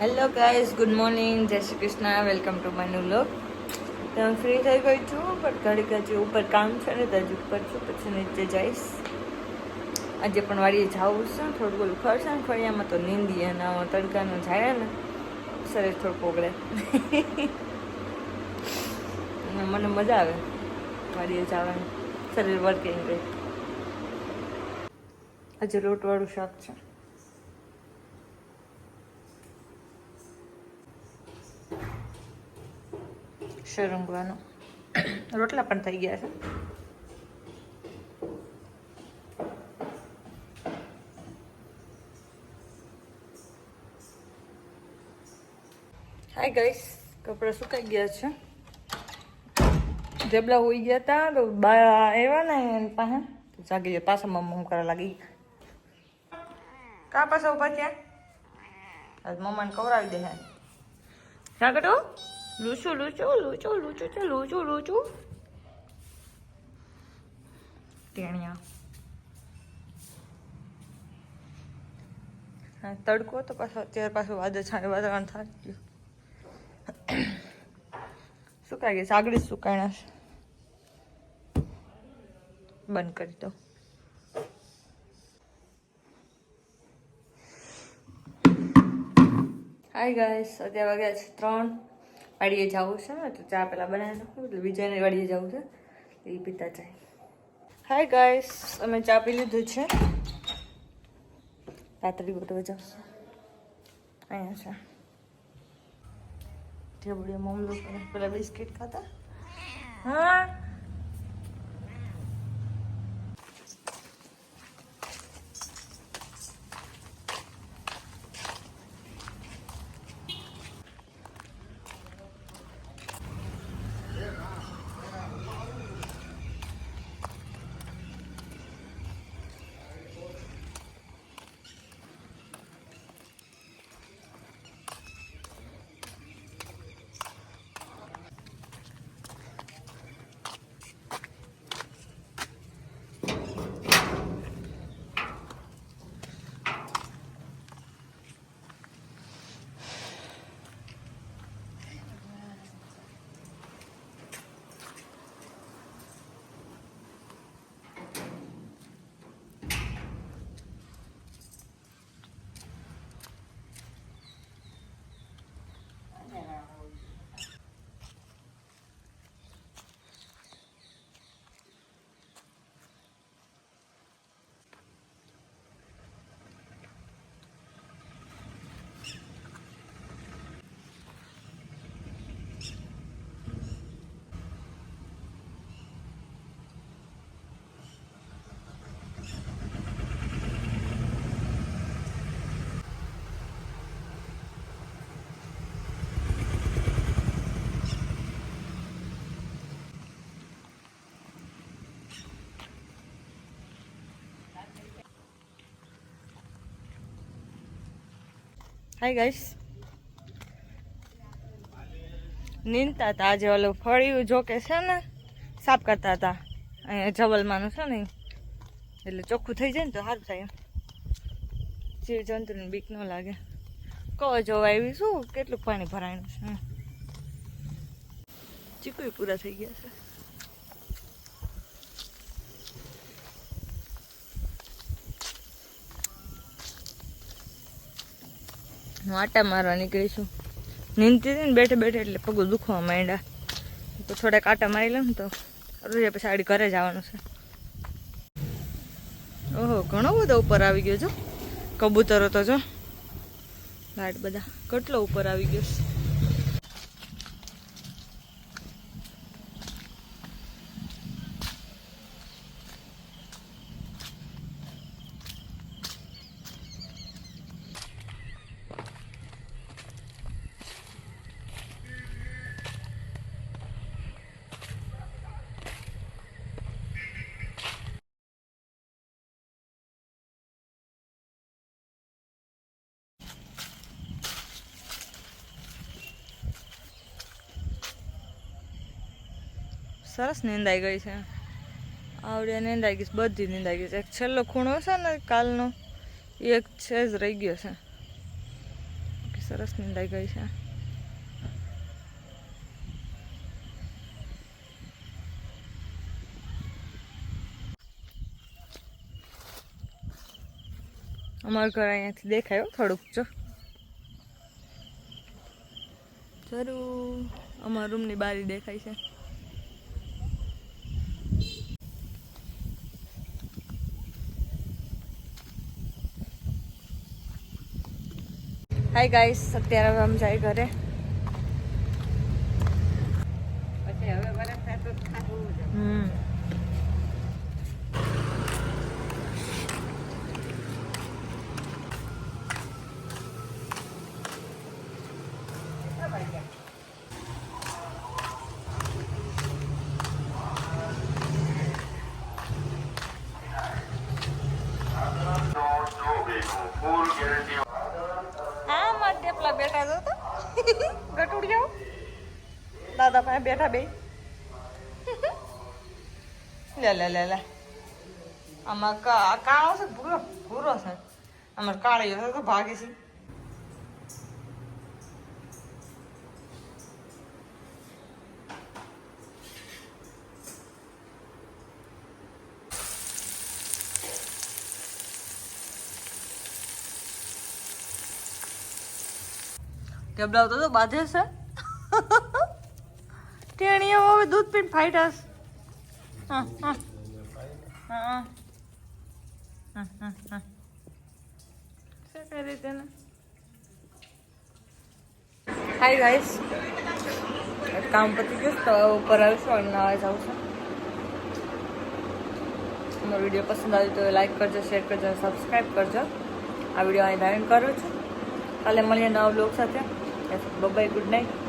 Hello guys good morning Jai Shri Krishna welcome to my new vlog તો હું free થઈ ગઈ છું પણ ઘડીક હજી ઉપર કામ છે ને, તો ઉપર છું, પછી નીચે જઈશ. આજે પણ વાડીએ જવું છે, થોડું બોલું ખરશે ને, ફળિયામાં તો નીંદી અને તડકાનું જાય ને, શરીર થોડું પોગળે મને મજા આવે વાડીએ જવાનું. શરીર વર્કિંગ રહે. આજે લોટવાળું શાક છે. શરંગવાનો રોટલા પણ થઈ ગયા છે. હાય ગાઈસ કપડાં સુકાઈ ગયા છે. જેબલા હોઈ ગયા હતા તો બા આવ્યા ને એની પાસે. તો જાગી ગયા, પાછા મમ્મા કરવા લાગી કા પાછા ઊભા થયા? મમ્માને કવરાવી દે હે. ક્યાં કટો લૂચું લૂચું લૂચું લૂચું છે લૂચું લૂચું ટેણિયા તડકો તો પાછો અત્યારે પાછું વાદળ છાંય વાતાવરણ થાય ગયું સુકાઈ ગઈ સાગડી સુકાણા છે બંધ કરી દો હાય ગાઈસ અત્યારે વાગ્યા છે ત્રણ વાડીએ જવું છે, તો ચા પેલા બનાવી નાખું, એટલે વિજયને વાડીએ જવું છે એ પીતા ચાય હાય ગાઈસ અમે ચા પી લીધું છે. રાત્રિ ગોઠવા જશે અહીંયા છે. ઢેબડીએ મમલો પહેલાં બિસ્કિટ ખાતા હા? હાય ગાઈસ નીંદતા હતા. આજે ઓલું ફળિયું જો કે છે ને, સાફ કરતા હતા. અહીંયા જવલમાંનું છે ને એટલે ચોખ્ખું થઈ જાય ને તો સારું થાય જીવ જંતુને બીક ન લાગે. કહો, જોવા આવી શું? કેટલું પાણી ભરાયનું છે. ચીકુય પૂરા થઈ ગયા છે. હું આટા મારવા નીકળીશું નીંદતી હતી ને બેઠે બેઠે એટલે પગું દુખવા માંડ્યા. તો થોડાક આટા મારી લઉં તો રોજે પછી આડી ઘરે જવાનું છે. ઓહો, ઘણો બધો ઉપર આવી ગયો છો કબૂતરો તો જો. લાઈટ બધા. કેટલો ઉપર આવી ગયો છે. સરસ નીંદાઈ ગઈ છે. આવડે નીંદાઈ ગઈ છે બધી નીંદાઈ ગઈ છે. એક છેલ્લો ખૂણો છે ને કાલનો એ એક છે જ રહી ગયો છે. સરસ નીંદાઈ ગઈ છે. અમારું ઘર અહીંયાથી દેખાય હો થોડુંક જો. જરૂર. અમારા રૂમની બારી દેખાય છે. હાય ગાઈસ અત્યારે હવે અમે જાય ઘરે. પછી હવે વરસ થાય તો ખાવું જ. હમ હા મારા ટેપલા બેઠા છો તો? ગટુડિયાઓ દાદા પાસે બેઠા બે લે લે લે લે. આમાં કાળો છે, ભૂરો ભૂરો છે. કાળીઓ છે, તો ભાગે છે. ટેબલાઓ તો બાંધે છે. ટેણીઓ હવે દૂધ પીને ફાઈટસ હા હા. હા હા. હા હા કઈ રીતે ને હાય ગાઈસ કામ પતી ગયું તો ઉપર આવીશું અને નાવા જાઉં છું. અમારો વીડિયો પસંદ આવ્યો તો લાઈક કરજો શેર કરજો સબસ્ક્રાઈબ કરજો. આ વીડિયો અહીં ધારણ કરું છું. કાલે મળીએ નવા બ્લોગ સાથે. બબાઈ ગુડ નાઇટ